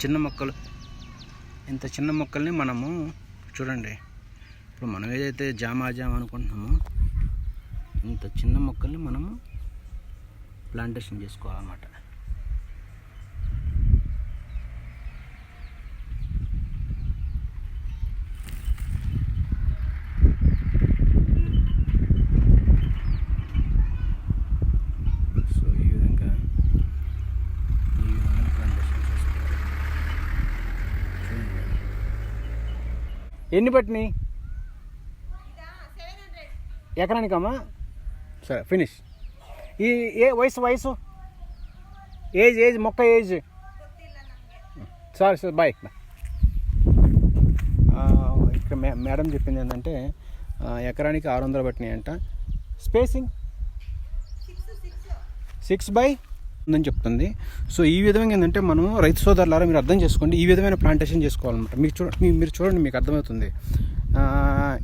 చిన్న మొక్కలు. ఇంత చిన్న మొక్కల్ని మనము చూడండి. ఇప్పుడు మనం ఏదైతే జామా జామ అనుకుంటున్నామో ఇంత చిన్న మొక్కల్ని మనము ప్లాంటేషన్ చేసుకోవాలన్నమాట సో ఈ విధంగా ఈ విధంగా ప్లాంటేషన్ చేసుకోవాలి చూడండి. ఎన్ని పట్టినాయి? ఎకరానికమ్మా? సరే ఫినిష్ ఈ ఏ వయసు వయసు? ఏజ్ ఏజ్ మొక్క ఏజ్? సరే సరే బాయ్ ఇక్కడ మే మేడం చెప్పింది ఏంటంటే ఎకరానికి ఆరు వందలు పట్టినాయి అంట స్పేసింగ్ సిక్స్ బై ఉందని చెప్తుంది. సో ఈ విధంగా ఏంటంటే మనం రైతు సోదరులారా మీరు అర్థం చేసుకోండి ఈ విధమైన ప్లాంటేషన్ చేసుకోవాలన్నమాట. మీకు చూడ మీరు చూడండి మీకు అర్థమవుతుంది.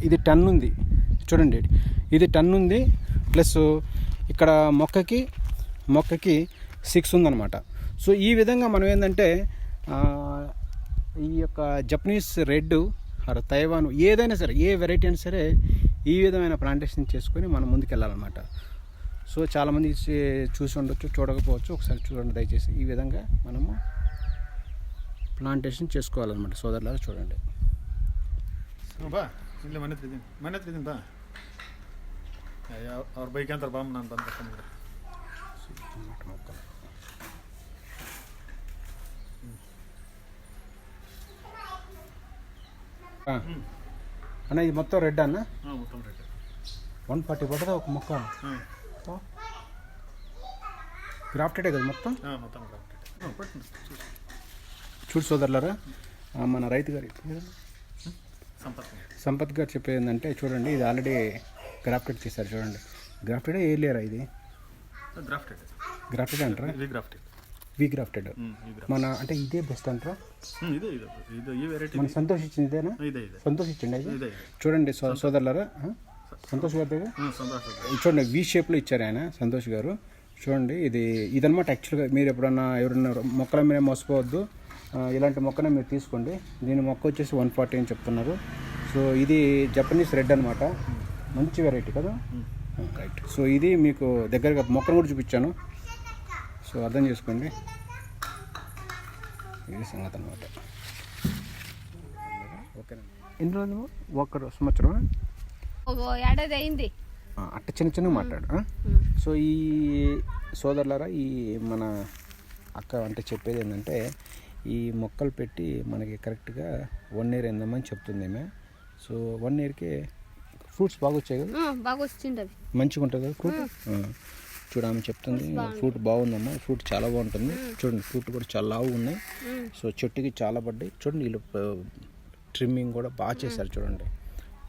ఇది టన్ ఉంది. చూడండి ఇది టన్ ఉంది ప్లస్ ఇక్కడ మొక్కకి మొక్కకి సిక్స్ ఉందన్నమాట. సో ఈ విధంగా మనం ఏంటంటే ఈ యొక్క జపనీస్ రెడ్ ఆర్ తైవాన్ ఏదైనా సరే ఏ వెరైటీ అయినా సరే ఈ విధమైన ప్లాంటేషన్ చేసుకొని మనం ముందుకెళ్ళాలన్నమాట. సో చాలామంది చే- చూసి ఉండొచ్చు చూడకపోవచ్చు ఒకసారి చూడండి దయచేసి ఈ విధంగా మనము ಪ್ಲಾಂಟೇಶನ್ చేసుకోవాలన్నమాట సోదరులారా చూడండి ಹ್ಞೂ ಬಾ ಇಲ್ಲೇ ಮನೆ ಹತ್ರ ಇದ್ದೀನಿ ಮನೆ ಹತ್ರ ಇದ್ದೀನಿ ಬಾ ಅಯ್ಯ ಅವ್ರ ಬೈಕ್ ಅಂತಾರೆ ಬಾ ನಾನು ಬಂದು ಕರ್ಕೊಂಡ್ಬಿಡ್ರಿ మొక్కలు ఆ. అన్న ఇది మొత్తం రెడ్ అన్న ಹಾಂ ಮೊತ್ತ ರೇಟ್ వన్ ఫార్టీ పడుతుందా ఒక మొక్క ಹಾಂ గ్రాఫ్టెడే కదా మొత్తం? చూడు సోదరులారా మన రైతు గారి సంపత్ గారు. చెప్పేది ఏంటంటే చూడండి ఇది ఆల్రెడీ గ్రాఫ్టెడ్ చేశారు చూడండి. గ్రాఫ్టెడ్ ఏ? లేరా ఇది? గ్రాఫ్టెడ్ గ్రాఫ్టెడ్ అంటారా? వి గ్రాఫ్టెడ్ మన అంటే ఇదే బెస్ట్ అంటారా? మన సంతోషించింది ఇచ్చింది ఇదేనా సంతోషించండి అది చూడండి సోదరులారా సంతోష్ గారు చూడండి వి షేప్లో ఇచ్చారు ఆయన సంతోష్ గారు. చూడండి ఇది ఇదన్నమాట యాక్చువల్గా మీరు ఎప్పుడన్నా ఎవరన్నా మొక్కల మీద మోసపోవద్దు. ఇలాంటి మొక్కనే మీరు తీసుకోండి. దీని మొక్క వచ్చేసి వన్ ఫార్టీ అని చెప్తున్నారు. సో ఇది జపనీస్ రెడ్ అనమాట మంచి వెరైటీ కదా? రైట్ సో ఇది మీకు దగ్గరగా మొక్కను కూడా చూపించాను. సో అర్థం చేసుకోండి. ఇది సంగతి అనమాట ఓకేనండి ఎన్ని రోజులు? ఒక సంవత్సరం ఒక ఏడాది అయింది. అట్ట చిన్న చిన్నగా మాట్లాడు? సో ఈ సోదరులారా ఈ మన అక్క అంటే చెప్పేది ఏంటంటే ఈ మొక్కలు పెట్టి మనకి కరెక్ట్గా వన్ ఇయర్ అయిందమ్మని చెప్తుంది ఈమె సో వన్ ఇయర్కి ఫ్రూట్స్ బాగా వచ్చాయి కదా? బాగా వచ్చింది మంచిగా ఉంటుంది కదా ఫ్రూట్ చూడ ఆమె చెప్తుంది ఫ్రూట్ బాగుందమ్మా ఫ్రూట్ చాలా బాగుంటుంది. చూడండి ఫ్రూట్ కూడా చాలా లావు ఉన్నాయి. సో చెట్టుకి చాలా పడ్డాయి. చూడండి వీళ్ళు ట్రిమ్మింగ్ కూడా బాగా చేశారు చూడండి.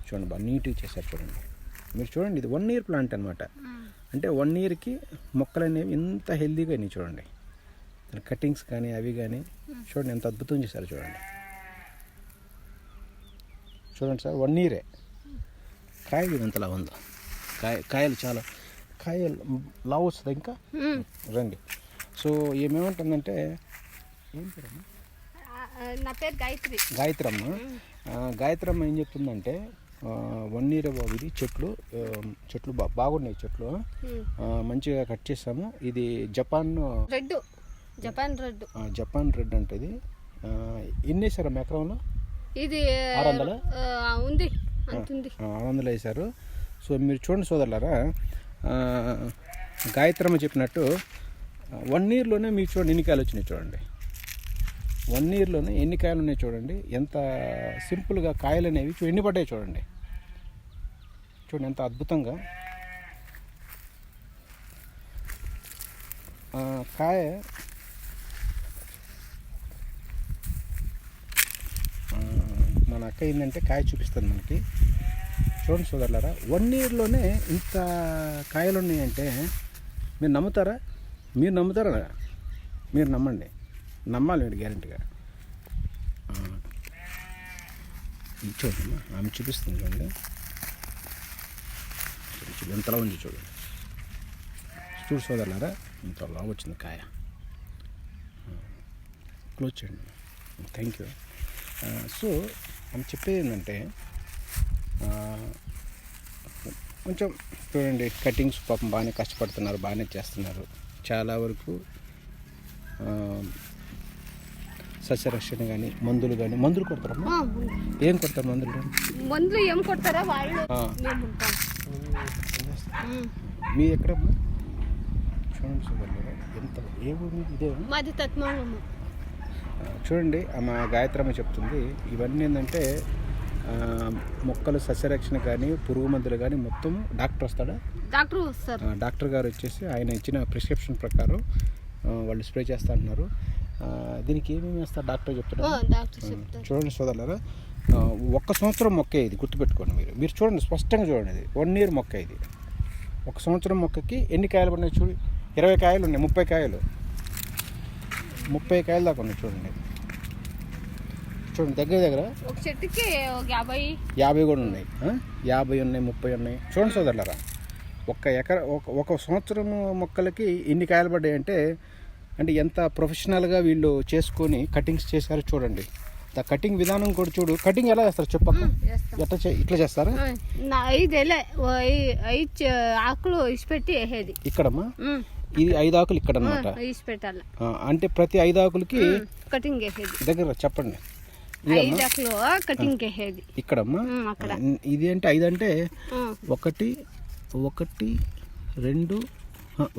చూడండి బాగా నీట్గా చేశారు చూడండి. మీరు చూడండి ఇది వన్ ఇయర్ ప్లాంట్ అనమాట అంటే వన్ ఇయర్కి మొక్కలు అనేవి ఇంత హెల్తీగా అయినాయి చూడండి. దాని కటింగ్స్ కానీ అవి కానీ చూడండి ఎంత అద్భుతం చేశారు చూడండి. చూడండి సార్ వన్ ఇయరే కాయలు ఎంత లావు ఉందో కాయ కాయలు చాలా. కాయలు లావు వస్తుంది ఇంకా. రండి. సో ఏమేమంటుందంటే ఏం పేరమ్మా ఆ, నా పేరు గాయత్రి. గాయత్రమ్మ. గాయత్రమ్మ ఏం చెప్తుందంటే వన్ ఇయర్ ఇది. చెట్లు చెట్లు బా బాగున్నాయి చెట్లు. మంచిగా కట్ చేసాము. ఇది Japan red. Japan red. Japan red అంటే ఇది. ఎన్ని వేసారమ్మా ఎకరంలో ఇది ఆరు వందలా? ఉంది. ఆరు వందలు వేశారు సో మీరు చూడండి సోదరులారా గాయత్రమ్మ చెప్పినట్టు వన్ ఇయర్లోనే మీకు చూడండి ఎన్ని కాయలు వచ్చినాయి చూడండి. వన్ ఇయర్లోనే ఎన్ని కాయలు ఉన్నాయి చూడండి. ఎంత సింపుల్గా కాయలు అనేవి చూ ఎన్ని పడ్డాయి చూడండి. చూడండి ఎంత అద్భుతంగా. కాయ మన అక్క ఏంటంటే కాయ చూపిస్తుంది మనకి. చూడండి సోదరులారా వన్ ఇయర్లోనే ఇంత కాయలు ఉన్నాయంటే మీరు నమ్ముతారా? మీరు నమ్ముతారా? మీరు నమ్మండి. నమ్మాలి వీడు గ్యారంటీగా. చూడమ్మా ఆమె చూపిస్తుంది చూడండి. చూడు, ఎంతలా ఉంది చూడండి చూడు సోదరులారా ఇంత లావు వచ్చింది కాయ. క్లోజ్ చేయండి. Thank you. సో ఆమె చెప్పేది ఏంటంటే కొంచెం చూడండి కటింగ్స్ పాపం బాగానే కష్టపడుతున్నారు బాగానే చేస్తున్నారు. చాలా వరకు సస్యరక్షణ కానీ మందులు కానీ మందులు కొడతారమ్మా ఉంది. ఏం కొడతారు మందులు? మందులు ఏం కొడతారా? వాళ్ళు. మీ ఎక్కడమ్మా? చూడండి చూడండి ఎంత ఏ ఊరు మీది? ఇదే మాది తత్మము చూడండి ఆమె గాయత్రమ్మ చెప్తుంది ఇవన్నీ ఏంటంటే మొక్కలు సస్యరక్షణ కానీ పురుగు మందులు కానీ మొత్తం డాక్టర్ వస్తాడా? డాక్టర్ వస్తారు. డాక్టర్ గారు వచ్చేసి ఆయన ఇచ్చిన ప్రిస్క్రిప్షన్ ప్రకారం వాళ్ళు స్ప్రే చేస్తా అంటున్నారు. దీనికి ఏమేమి వేస్తారు? డాక్టర్ చెప్తారు చూడండి సోదరులారా ఒక్క సంవత్సరం మొక్క ఇది గుర్తుపెట్టుకోండి మీరు. మీరు చూడండి స్పష్టంగా చూడండి ఇది. వన్ ఇయర్ మొక్క ఇది. ఒక సంవత్సరం మొక్కకి ఎన్ని కాయలు ఉన్నాయి చూడు. ఇరవై కాయలు ఉన్నాయి ముప్పై కాయలు. ముప్పై కాయలు దాకా ఉన్నాయి చూడండి. చూడండి దగ్గర దగ్గర చెట్టుకి యాభై. యాభై కూడా ఉన్నాయి? యాభై ఉన్నాయి ముప్పై ఉన్నాయి. చూడండి సోదరులారా ఒక్క ఎకర ఒక ఒక సంవత్సరం మొక్కలకి ఎన్ని కాయలు పడ్డాయి అంటే అంటే ఎంత ప్రొఫెషనల్గా వీళ్ళు చేసుకొని కటింగ్స్ చేశారో చూడండి. ద కటింగ్ విధానం కూడా చూడు. కటింగ్ ఎలా చేస్తారు చెప్పక్క ఎట్లా ఇట్లా చేస్తారా? ఐదేలే ఐదు ఆకులు ఇసిపెట్టి వేసేది. ఇక్కడమ్మా. ఇది ఐదు ఆకులు ఇక్కడ అనమాట అంటే ప్రతి ఐదు ఆకులకి కటింగ్ వేసేది. దగ్గర చెప్పండి. కటింగ్ వేసేది. ఇక్కడమ్మా. ఇది అంటే ఐదు అంటే. ఒకటి ఒకటి రెండు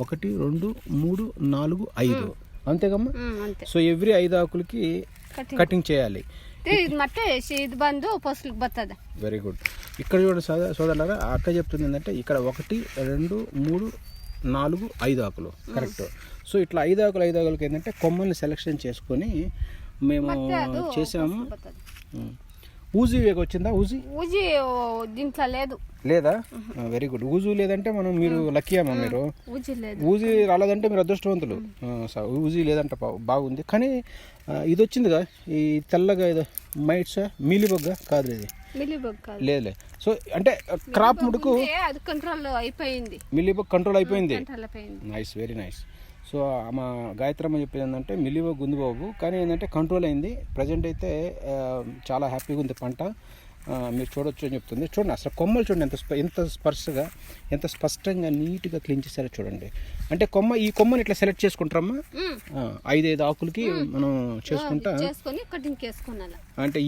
ఒకటి రెండు మూడు నాలుగు ఐదు అంతేగమ్మా ఉమ్, అంతే సో ఎవ్రీ ఐదు ఆకులకి కటింగ్ కటింగ్ చేయాలి ఇది ಮತ್ತೆ ఇది బందు పసులకు బతుంది వెరీ గుడ్ ఇక్కడ చూడండి సోద సోదరులారా ఆ అక్క చెప్తుంది ఏంటంటే ఇక్కడ ఒకటి రెండు మూడు నాలుగు ఐదు ఆకులు కరెక్ట్ సో ఇట్లా ఐదు ఆకులు ఐదు ఆకులకి ఏంటంటే కొమ్మల్ని సెలెక్షన్ చేసుకొని మేము ಮತ್ತೆ ಅದು చేసాము బతుంది ఉం. ఊజీ వేగ వచ్చిందా ఊజీ ఊజి దీంట్లో లేదు. లేదా? వెరీ గుడ్ ఊజు లేదంటే మనం మీరు లక్కీ అమ్మా మీరు. ఊజి లేదు. ఊజీ రాలేదంటే మీరు అదృష్టవంతులు. ఊజీ లేదంటే బాగుంది. కానీ ఇది వచ్చిందిగా ఈ తెల్లగా ఇది మైట్స్? మీలిబొగ్గ? కాదు ఇది. లేదులే. సో అంటే క్రాప్ ముడుకు కంట్రోల్ అయిపోయింది. మిల్లీబగ్ కంట్రోల్ అయిపోయింది. నైస్ వెరీ నైస్ సో మా గాయత్రమ్మ చెప్పేది ఏంటంటే మిలివ గుందుబాబు బాబు. కానీ ఏంటంటే కంట్రోల్ అయింది. ప్రజెంట్ అయితే చాలా హ్యాపీగా ఉంది పంట. మీరు చూడొచ్చు అని చెప్తుంది. చూడండి అసలు కొమ్మలు చూడండి ఎంత ఎంత స్పర్శగా ఎంత స్పష్టంగా నీట్గా క్లీన్ చేశారో చూడండి. అంటే కొమ్మ ఈ కొమ్మని ఇట్లా సెలెక్ట్ చేసుకుంటారమ్మా? ఉమ్. ఆ, ఐదు ఐదు ఆకులకి మనం చేసుకుంటా? అంటే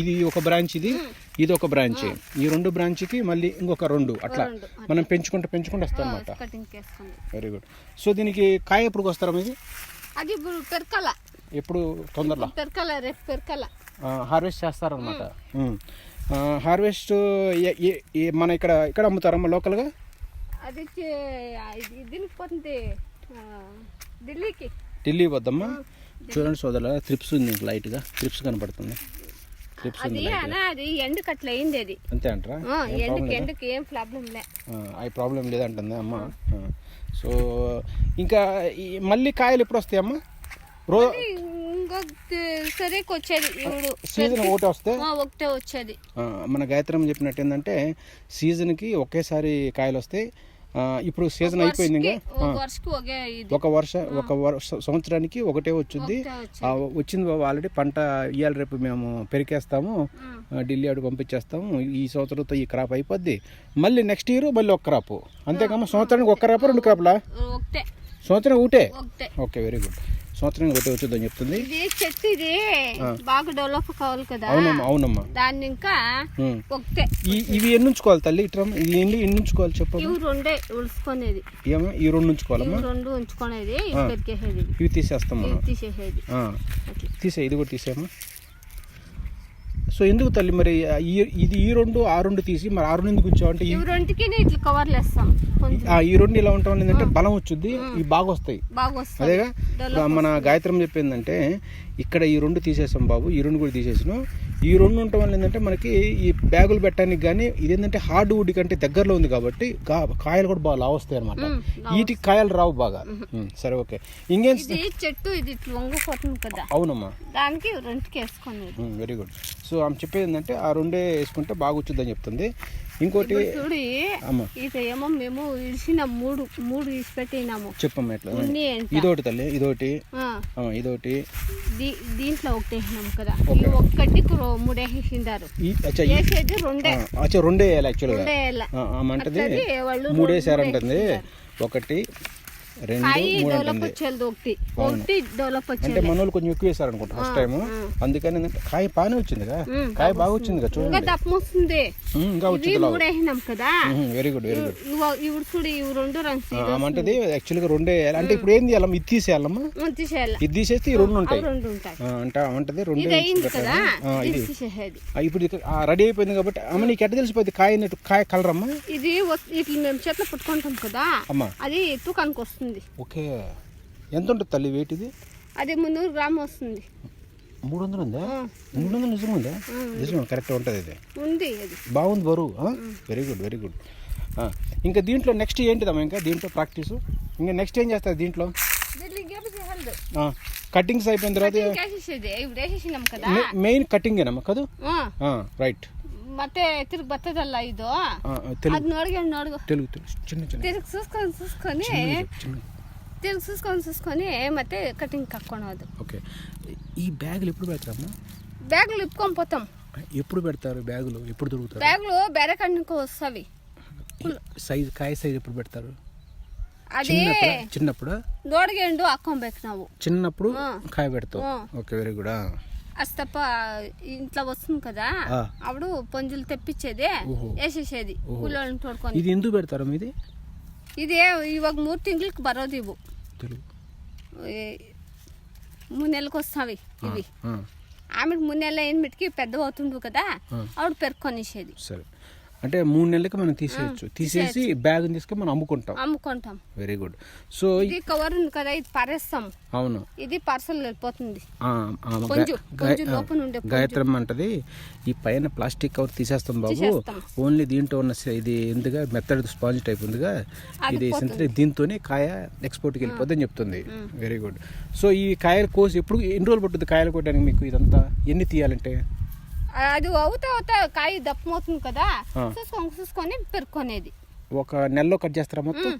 ఇది ఒక బ్రాంచ్ ఇది ఇది ఒక బ్రాంచ్. ఈ రెండు బ్రాంచ్కి మళ్ళీ ఇంకొక రెండు అట్లా. మనం పెంచుకుంటూ పెంచుకుంటూ వస్తాం అనమాట వెరీ గుడ్ సో దీనికి కాయ ఎప్పుడు వస్తారా ఇది? అది ఇప్పుడు పెరకాల. ఎప్పుడు? తొందరలో? పెరకాల రేపు పెరకాల. హార్వెస్ట్ చేస్తారనమాట హార్వెస్ట్ మన ఇక్కడ ఇక్కడ అమ్ముతారమ్మా లోకల్గా? అది ఢిల్లీకి. ఢిల్లీ వద్దమ్మా చూడండి సోదరుల త్రిప్స్ ఉంది లైట్గా. త్రిప్స్ కనపడుతుంది. త్రిప్స్ అది ఉంది అది ఎండుకు అట్లా అయింది అది. అంతే అంటారా? ఎండుకి ఎండుకి ఏం ప్రాబ్లం లే. అవి ప్రాబ్లం లేదంటుంది అమ్మ. సో ఇంకా మళ్ళీ కాయలు ఎప్పుడు వస్తాయి సరికి వచ్చేది సీజన్ ఒకటి వస్తే? ఒకటే వచ్చేది. మన గాయత్రం చెప్పినట్టు ఏంటంటే సీజన్కి ఒకేసారి కాయలు వస్తాయి ఇప్పుడు సీజన్ అయిపోయింది ఇంకా? ఒక వర్ష ఒక వర్ష సంవత్సరానికి ఒకటే వచ్చింది. వచ్చేది. బాబు ఆల్రెడీ పంట ఇవాళ రేపు మేము పెరికేస్తాము ఢిల్లీ అడుగు పంపించేస్తాము ఈ సంవత్సరంతో ఈ క్రాప్ అయిపోద్ది. మళ్ళీ నెక్స్ట్ ఇయర్ మళ్ళీ ఒక క్రాప్ అంతేకమ్మా సంవత్సరానికి ఒక క్రాప్ రెండు క్రాప్లా సంవత్సరం ఒకటే. ఓకే వెరీ గుడ్ సంవత్సరం ఒకటే వచ్చిందని చెప్తుంది. ఇది చెట్టు ఇది బాగా డెవలప్ కావాలి కదా. అవునమ్మా అవునమ్మా. దాన్ని ఇంకా. ఒకటే. ఇవి ఎన్ని ఉంచుకోవాలి తల్లి ఇట్లా ఇది ఎన్ని ఎన్ని ఉంచుకోవాలి చెప్పు ఇవి రెండే ఉడుచుకునేది. ఏమో? ఈ రెండు ఉంచుకోవాలమ్మా? ఇవి రెండు ఉంచుకునేది ఇవి తీసేస్తాం మనం. తీసేసేది. తీసే ఇది కూడా తీసేయమ్మా. సో ఎందుకు తల్లి మరి ఇది ఈ రెండు ఆ రెండు తీసి మరి ఆ రెండు ఎందుకు ఉంచావు? అంటే ఇట్లా కవర్లు వేస్తాం ఈ రెండు ఇలా వల్ల ఏంటంటే బలం వచ్చుద్ది ఇవి బాగా వస్తాయి అదేగా? మన గాయత్రం చెప్పిందంటే ఇక్కడ ఈ రెండు తీసేసాం బాబు ఈ రెండు కూడా తీసేసాను ఈ రెండు ఉండటం వల్ల ఏంటంటే మనకి ఈ బ్యాగులు పెట్టడానికి కానీ ఇదేంటంటే హార్డ్ వుడ్ కంటే దగ్గరలో ఉంది కాబట్టి కాయలు కూడా బాగా లావు వస్తాయి అనమాట వీటికి కాయలు రావు బాగా. సరే ఓకే. ఇంకేం చెట్టు ఇది వంగిపోతుంది కదా. అవునమ్మా. దానికి రెండుకి వెరీ గుడ్ సో ఆమె చెప్పేది ఏంటంటే ఆ రెండే వేసుకుంటే బాగా వచ్చిందని చెప్తుంది. ఇంకోటి చూడు అమ్మ. ఇది ఏమో మేము ఇడిచిన మూడు మూడు ఇసి పెట్టినాము చెప్పమ్మా ఎట్లా? ఇదోటి తల్లి ఇదోటి. ఇదోటి. దీంట్లో ఒకటి వేసినాం కదా. ఒక్కటి మూడు ఈ- వేసేది రెండే. అచ్చా రెండే వేయాలి యాక్చువల్గా మూడేసారంటుంది ఒకటి రెండు వచ్చేది ఒకటి. అంటే వచ్చేది. మన వాళ్ళు కొంచెం ఎక్కువ వేసారు అనుకుంటా ఫస్ట్ టైం అందుకని కాయ బాగానే వచ్చిందిగా కాయ బాగా వచ్చింది కదా చూడండి. ఇంకా వచ్చింది కదా? వెరీ గుడ్ వెరీ గుడ్ ఇవ- ఇవి చూడు ఇవి రెండు రన్స్ అంటే యాక్చువల్గా రెండే అంటే ఇప్పుడు ఏంది వేయాలమ్మా? ఇది తీసేయాలమ్మా? తీసేయాలి. ఇది తీసేస్తే ఈ రెండు ఉంటాయి. అంటే అంటది రెండు ఇది ఇప్పుడు రెడీ అయిపోయింది కాబట్టి అమ్మ నీకు ఎట్ట తెలిసిపోయింది? కాయ కాయ కలర్ అమ్మా ఇది ఇట్లా మేము చేతిలో పట్టుకుంటాం కదా? అమ్మా. అది తూకానికి వస్తుంది. ఓకే. ఎంత ఉంటుంది తల్లి వెయిట్ ఇది? అది మున్నూరు గ్రామ్ వస్తుంది. మూడు వందలు ఉందా? మూడు వందలు నిజంగా ఉందా? నిజం కరెక్ట్ ఉంటుంది ఇది. ఉంది అది. బాగుంది బరువు. వెరీ గుడ్ వెరీ గుడ్ ఇంకా దీంట్లో నెక్స్ట్ ఏంటిదమ్మా ఇంకా? దీంట్లో ప్రాక్టీస్ ఇంకా నెక్స్ట్ ఏం చేస్తారు దీంట్లో? కటింగ్స్ అయిపోయిన తర్వాత మెయిన్ కటింగ్ ఏనమ్మా కదూ? రైట్ ಮತ್ತೆ ತಿರುಗಿ ಬರ್ತದಲ್ಲ ಇದು? ಅದು ನೋಡ್ಕೊಂಡು ನೋಡ್ಕೊ ತಿರುಗಿ ಸೂಸ್ಕೊಂಡು ಸೂಸ್ಕೊಂಡು ತಿರುಗಿ ಸೂಸ್ಕೊಂಡು ಸೂಸ್ಕೊಂಡು ಮತ್ತೆ కటింగ్ కక్కొనోదు ఓకే ఈ బ్యాగులు ఎప్పుడు పెడతాము బ్యాగులు ఇప్పుకొని పోతాం ఎప్పుడు పెడతారు బ్యాగులు ఎప్పుడు దొరుకుతారు బ్యాగులు బేరే కన్నుకు వస్తాయి సైజ్ కాయ సైజ్ ఎప్పుడు పెడతారు అదే చిన్నప్పుడు దోడగెండు అక్కం బెక్ ನಾವು. చిన్నప్పుడు కాయ పెడతావు ఓకే వెరీ గుడ్ అస్తప్ప ఇంట్లో వస్తుంది కదా అప్పుడు పొంజులు తెప్పించేది వేసేసేది కూలోళ్ళని తోడుకొని. ఇది ఎందుకు పెడతారు ఇది? ఇదే ఇవాళ మూడు తింగులకి బరోదు ఇవ్వు మూడు నెలలకు వస్తావి ఇవి. ఆమెకు మూడు నెలలు అయిన పెద్ద అవుతుండు కదా ఆవిడ పెరుకొనేసేది సరే. అంటే మూడు నెలలకి మనం తీసేయచ్చు. తీసేసి బ్యాగ్ తీసుకొని మనం అమ్ముకుంటాం. అమ్ముకుంటాం. వెరీ గుడ్ సో ఇది కవర్ ఉంది కదా ఇది పారేస్తాం. అవును. ఇది పార్సల్ వెళ్ళిపోతుంది. ఆ, ఆ, గా- కొంచెం గా- కొంచెం ఆ, లోపల ఉండే గాయత్రమ్మ అంటది. ఈ పైన ప్లాస్టిక్ కవర్ తీసేస్తాం బాబు. ఓన్లీ దీంట్లో ఉన్న ఇది ఎందుగా మెత్తడి స్పాంజ్ టైప్ ఉందిగా. ఇది దీంతోనే కాయ ఎక్స్పోర్ట్కి వెళ్ళిపోద్దని చెప్తుంది. వెరీ గుడ్ సో ఈ కాయలు కోసి ఎప్పుడు ఎన్ని రోజులు పట్టుద్ది కాయలు కొట్టడానికి మీకు ఇదంతా? ఎన్ని తీయాలంటే? అది అవుతా అవుతా కాయ దప్పమవుతుంది కదా. చూసుకొని చూసుకొని పెరుక్కునేది. ఒక నెలలో కట్ చేస్తారా మొత్తం.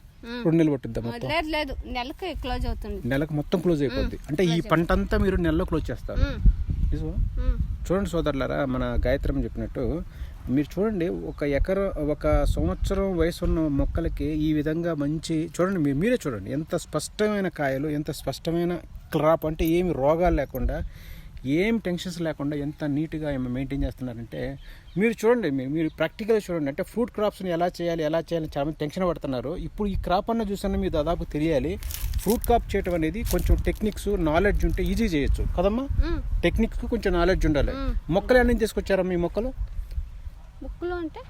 రెండు నెలలు పట్టుద్దా మొత్తం? లేదు లేదు. నెలకి క్లోజ్ అవుతుంది. నెలకు మొత్తం క్లోజ్ అయిపోద్ది. అంటే ఈ పంట అంతా మీరు నెలలో క్లోజ్ చేస్తారు. చూడండి సోదరులారా మన గాయత్రం చెప్పినట్టు మీరు చూడండి ఒక ఎకర ఒక సంవత్సరం వయసు ఉన్న మొక్కలకి ఈ విధంగా మంచి చూడండి మీరు మీరే చూడండి ఎంత స్పష్టమైన కాయలు ఎంత స్పష్టమైన క్రాప్ అంటే ఏమి రోగాలు లేకుండా ఏం టెన్షన్స్ లేకుండా ఎంత నీట్గా మెయింటైన్ చేస్తున్నారంటే మీరు చూడండి మీరు మీరు ప్రాక్టికల్గా చూడండి. అంటే ఫ్రూట్ క్రాప్స్ని ఎలా చేయాలి ఎలా చేయాలి చాలా మంది టెన్షన్ పడుతున్నారు. ఇప్పుడు ఈ క్రాప్ అన్న చూసన్నా మీరు దాదాపు తెలియాలి. ఫ్రూట్ క్రాప్ చేయడం అనేది కొంచెం టెక్నిక్స్ నాలెడ్జ్ ఉంటే ఈజీ చేయొచ్చు. కదమ్మా. టెక్నిక్స్ కొంచెం నాలెడ్జ్ ఉండాలి. మొక్కలు ఎన్ని తీసుకొచ్చారా మీ మొక్కలు? ముక్కులు అంటే?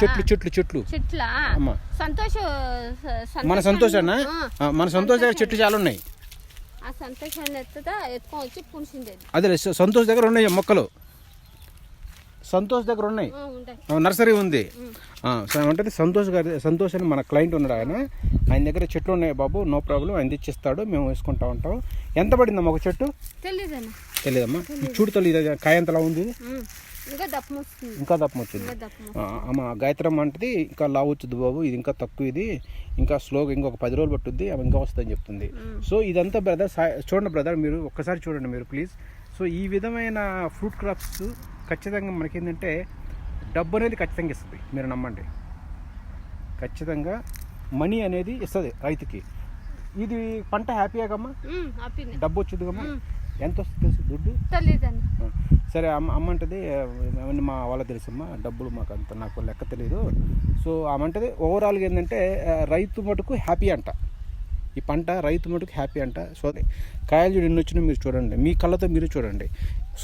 చెట్లు చెట్లు చెట్లు. చెట్ల? అమ్మా. సంతోష మన సంతోషానా? మన సంతోష్ చెట్లు చాలా ఉన్నాయి. ఆ సంతోషాన్ని ఎత్తుదా? ఎత్తుకొని వచ్చి పునిసిండేది అదే సంతోష్ దగ్గర ఉన్నాయి మొక్కలు. సంతోష్ దగ్గర ఉన్నాయి. నర్సరీ ఉంది. అంటే సంతోష్ గారి సంతోష్ అని మన క్లయింట్ ఉన్నాడు ఆయన. ఆయన దగ్గర చెట్లు ఉన్నాయి బాబు నో ప్రాబ్లం ఆయన తెచ్చిస్తాడు మేము వేసుకుంటా ఉంటాం. ఎంత పడిందమ్మా ఒక చెట్టు? తెలియదమ్మా ఈ చూడు తల్లి ఇది కాయ ఎంతలా ఉంది. ఇంకా దప్పం వచ్చింది ఇంకా దప్పం ఆ, అమ్మ గాయత్రం అంటది ఇంకా లావు వచ్చుద్ది బాబు ఇది ఇంకా తక్కువ ఇది ఇంకా స్లోగా ఇంకొక పది రోజులు పట్టుద్ది అవి ఇంకా వస్తుందని చెప్తుంది. సో ఇదంతా బ్రదర్ చూడండి బ్రదర్ మీరు ఒక్కసారి చూడండి మీరు ప్లీజ్ సో ఈ విధమైన ఫ్రూట్ క్రాప్స్ ఖచ్చితంగా మనకేంటంటే డబ్బు అనేది ఖచ్చితంగా ఇస్తుంది మీరు నమ్మండి. ఖచ్చితంగా మనీ అనేది ఇస్తుంది రైతుకి. ఇది పంట హ్యాపీగామ్మా ఉమ్, ఆపిన డబ్బు వచ్చింది కమ్మా? ఎంత వస్తుంది తెలుసు దుడ్డు? సరే అమ్మ అమ్మ ఏమన్నా అవన్నీ మా వాళ్ళ తెలుసమ్మా డబ్బులు మాకు అంత నాకు లెక్క తెలియదు సో అమ్మంటది ఓవరాల్గా ఏంటంటే రైతు మటుకు హ్యాపీ అంట. ఈ పంట రైతు మటుకు హ్యాపీ అంట. సో కాయలు చూడు ఎన్ని వచ్చినా మీరు చూడండి మీ కళ్ళతో మీరు చూడండి.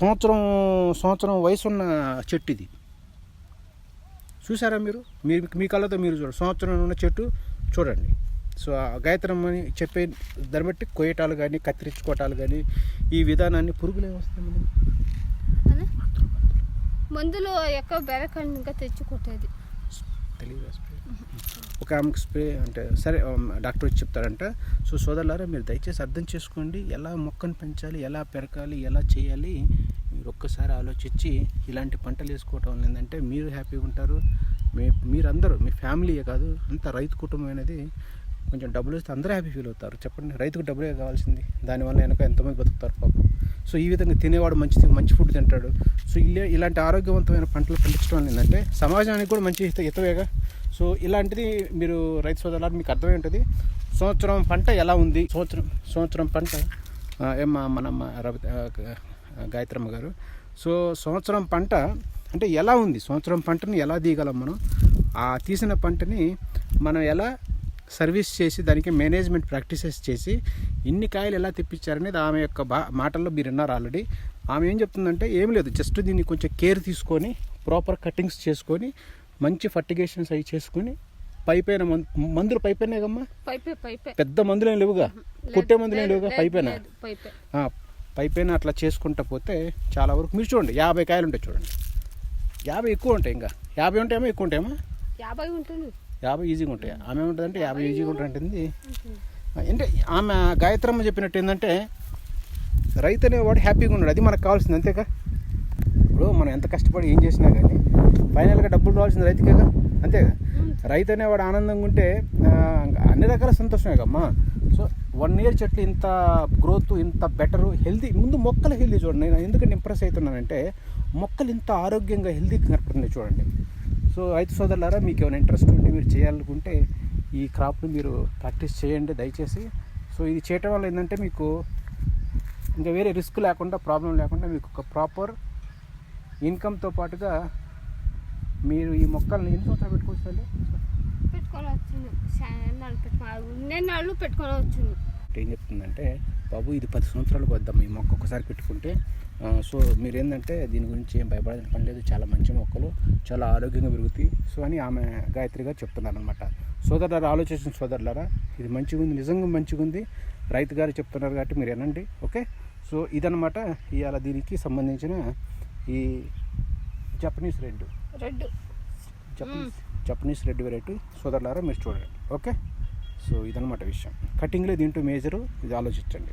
సంవత్సరం సంవత్సరం వయసున్న చెట్టు ఇది. చూసారా మీరు? మీ మీ కళ్ళతో మీరు చూడండి సంవత్సరం ఉన్న చెట్టు చూడండి. సో ఆ గాయత్రం అని చెప్పే దాన్ని బట్టి కొయ్యటాలు కానీ కత్తిరించుకోవటాలు కానీ ఈ విధానాన్ని పురుగులు ఏమొస్తాయి మందులు ఎక్కువ బెరకండి ఇంకా తెచ్చి తెలియదు ఒక ఆమెకు స్ప్రే అంటే సరే డాక్టర్ వచ్చి చెప్తారంట సో సోదరులారా మీరు దయచేసి అర్థం చేసుకోండి ఎలా మొక్కను పెంచాలి ఎలా పెరకాలి ఎలా చేయాలి? మీరు ఒక్కసారి ఆలోచించి ఇలాంటి పంటలు వేసుకోవటం లేదంటే ఏంటంటే మీరు హ్యాపీగా ఉంటారు. మీ మీరందరూ మీ ఫ్యామిలీయే కాదు అంత రైతు కుటుంబం అనేది కొంచెం డబ్బులు వస్తే అందరూ హ్యాపీ ఫీల్ అవుతారు. చెప్పండి రైతుకు డబ్బులే కావాల్సింది. దానివల్ల వెనక ఎంతమంది బతుకుతారు పాపం. సో ఈ విధంగా తినేవాడు మంచి మంచి ఫుడ్ తింటాడు. సో ఇలా ఇలాంటి ఆరోగ్యవంతమైన పంటలు పండించడం ఏంటంటే సమాజానికి కూడా మంచి ఇతవేగా హితవేగా సో ఇలాంటిది మీరు రైతు సోదరులు మీకు అర్థమై ఉంటుంది. సంవత్సరం పంట ఎలా ఉంది? సంవత్సరం సంవత్సరం పంట ఆ, ఏమ్మా మనమ్మ రవి గాయత్రమ్మ గారు. సో సంవత్సరం పంట అంటే ఎలా ఉంది? సంవత్సరం పంటని ఎలా తీయగలం మనం? ఆ తీసిన పంటని మనం ఎలా సర్వీస్ చేసి దానికి మేనేజ్మెంట్ ప్రాక్టీసెస్ చేసి ఇన్ని కాయలు ఎలా తెప్పించారనేది ఆమె యొక్క బా మాటల్లో మీరు విన్నారు ఆల్రెడీ. ఆమె ఏం చెప్తుందంటే ఏం లేదు జస్ట్ దీన్ని కొంచెం కేర్ తీసుకొని ప్రాపర్ కటింగ్స్ చేసుకొని మంచి ఫర్టిగేషన్స్ అవి చేసుకొని పైపైన మందు మందులు పైపైనే కమ్మా? పైపే పైపే. పెద్ద మందులు లేవుగా? కొట్టే మందులు లేవుగా పైపైన? పైపైన అట్లా చేసుకుంటా పోతే చాలా వరకు మీరు చూడండి యాభై కాయలు ఉంటాయి చూడండి. యాభై ఎక్కువ ఉంటాయి ఇంకా. యాభై ఉంటాయేమో ఎక్కువ ఉంటాయేమో? యాభై ఉంటుంది. యాభై ఈజీగా ఉంటాయి? ఆమె ఏముంటుందంటే యాభై ఈజీగా ఉంటుంది అంటే ఆమె గాయత్రమ్మ చెప్పినట్టు ఏంటంటే రైతు అనేవాడు హ్యాపీగా ఉన్నాడు అది మనకు కావాల్సింది అంతేగా ఇప్పుడు మనం ఎంత కష్టపడి ఏం చేసినా కానీ ఫైనల్గా డబ్బులు రావాల్సింది రైతుకేగా? అంతేగా రైతు అనేవాడు ఆనందంగా ఉంటే అన్ని రకాల సంతోషమే కమ్మా సో వన్ ఇయర్ చెట్లు ఇంత గ్రోత్ ఇంత బెటరు హెల్తీ ముందు మొక్కలు హెల్తీ చూడండి. నేను ఎందుకంటే ఇంప్రెస్ అవుతున్నానంటే మొక్కలు ఇంత ఆరోగ్యంగా హెల్తీగా కనపడుతుంది చూడండి. సో రైతు సోదరులారా మీకు ఏమైనా ఇంట్రెస్ట్ ఉంటే మీరు చేయాలనుకుంటే ఈ క్రాప్ని మీరు ప్రాక్టీస్ చేయండి దయచేసి. సో ఇది చేయటం వల్ల ఏంటంటే మీకు ఇంకా వేరే రిస్క్ లేకుండా ప్రాబ్లం లేకుండా మీకు ఒక ప్రాపర్ ఇన్కమ్తో పాటుగా మీరు ఈ మొక్కల్ని ఎన్ని సంవత్సరాలు పెట్టుకోవచ్చు తల్లి? పెట్టుకొని వచ్చింది ఎన్నాళ్ళు పెట్టుకొని వచ్చింది చెప్తుందంటే బాబు ఇది పది సంవత్సరాలు వద్దాం ఈ మొక్క ఒకసారి పెట్టుకుంటే సో మీరు ఏంటంటే దీని గురించి ఏం భయపడాల్సిన పని లేదు చాలా మంచి మొక్కలు చాలా ఆరోగ్యంగా పెరుగుతాయి. సో అని ఆమె గాయత్రి గారు చెప్తున్నారు అనమాట సోదరులారా ఆలోచించిన సోదరులారా ఇది మంచిగా ఉంది నిజంగా మంచిగా ఉంది. రైతు గారు చెప్తున్నారు కాబట్టి మీరు వినండి ఓకే? సో ఇదనమాట ఇవాళ దీనికి సంబంధించిన ఈ Japanese red. Red. Japanese Japanese red variety సోదరులారా మీరు చూడండి ఓకే? సో ఇదనమాట విషయం. కటింగ్లో దీంట్లో మేజరు ఇది ఆలోచించండి.